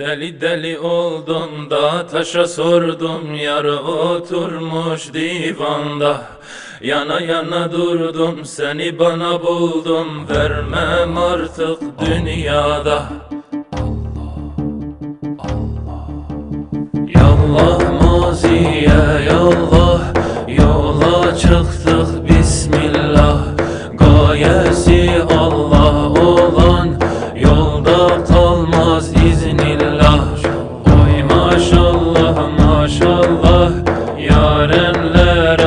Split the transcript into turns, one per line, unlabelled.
Deli deli oldum da taşa sordum yar oturmuş divanda. Yana yana durdum seni bana buldum vermem artık dünyada. Allah Allah Yallah maziye yallah yola çıktık bismillah. Gayesi Allah olan yolda kalmaz Yarenlere